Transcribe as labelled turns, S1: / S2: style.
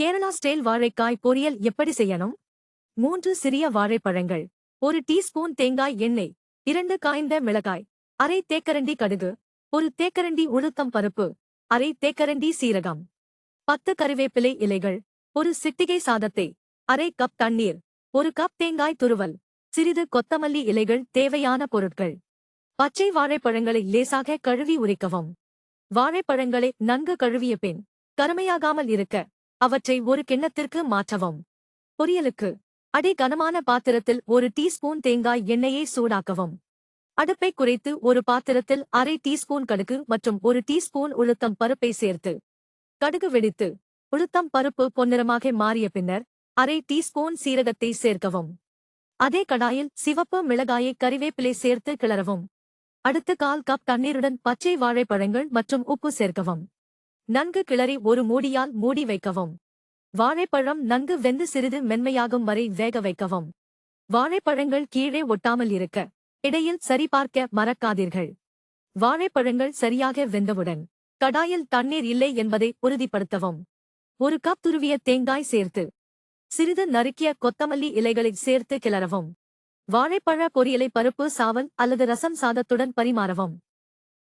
S1: Kerala style வாழைக்காய் பொரியல் எப்படி செய்யணும்? மூன்று சிறிய வாழைப்பழங்கள் ஒரு டீஸ்பூன் தேங்காய் எண்ணெய் இரண்டு காய்ந்த மிளகாய் அரை தேக்கரண்டி கடுகு ஒரு தேக்கரண்டி உளுத்தம் பருப்பு அரை தேக்கரண்டி சீரகம் பத்து கருவேப்பிலை இலைகள் ஒரு சிட்டிகை சாதத்தை அரை கப் தண்ணீர் ஒரு கப் தேங்காய் துருவல் சிறிது கொத்தமல்லி இலைகள் தேவையான பொருட்கள். பச்சை வாழைப்பழங்களை லேசாக கழுவி உரிக்கவும். வாழைப்பழங்களை நன்கு கழுவிய பின் கருமையாகாமல் இருக்க அவற்றை ஒரு கிண்ணத்திற்கு மாற்றவும். பொரியலுக்கு. அடி கனமான பாத்திரத்தில் ஒரு டீஸ்பூன் தேங்காய் எண்ணெயை சூடாக்கவும். அடுப்பை குறைத்து ஒரு பாத்திரத்தில் அரை டீஸ்பூன் கடுகு மற்றும் ஒரு டீஸ்பூன் உளுத்தம் பருப்பை சேர்த்து. கடுகு வெடித்து. உளுத்தம் பருப்பு பொன்னிறமாக மாறிய பின்னர் அரை டீஸ்பூன் சீரகத்தை சேர்க்கவும். அதே கடாயில் சிவப்பு மிளகாயை கறிவேப்பிலை சேர்த்து கிளறவும். அடுத்து கால் கப் தண்ணீருடன் பச்சை வாழைப்பழங்கள் மற்றும் உப்பு சேர்க்கவும். நன்கு கிளறி ஒரு மூடியால் மூடி வைக்கவும். வாழைப்பழம் நன்கு வெந்து சிறிது மென்மையாகும் வரை வேக வைக்கவும். வாழைப்பழங்கள் கீழே ஒட்டாமல் இருக்க. இடையில் சரிபார்க்க மறக்காதீர்கள். வாழைப்பழங்கள் சரியாக வெந்தவுடன். கடாயில் தண்ணீர் இல்லை என்பதை உறுதிப்படுத்தவும். ஒரு கப் துருவிய தேங்காய் சேர்த்து. சிறிது நறுக்கிய கொத்தமல்லி இலைகளை சேர்த்து கிளறவும். வாழைப்பழ பொரியலை பருப்பு சாவல் அல்லது ரசம் சாதத்துடன் பரிமாறவும்.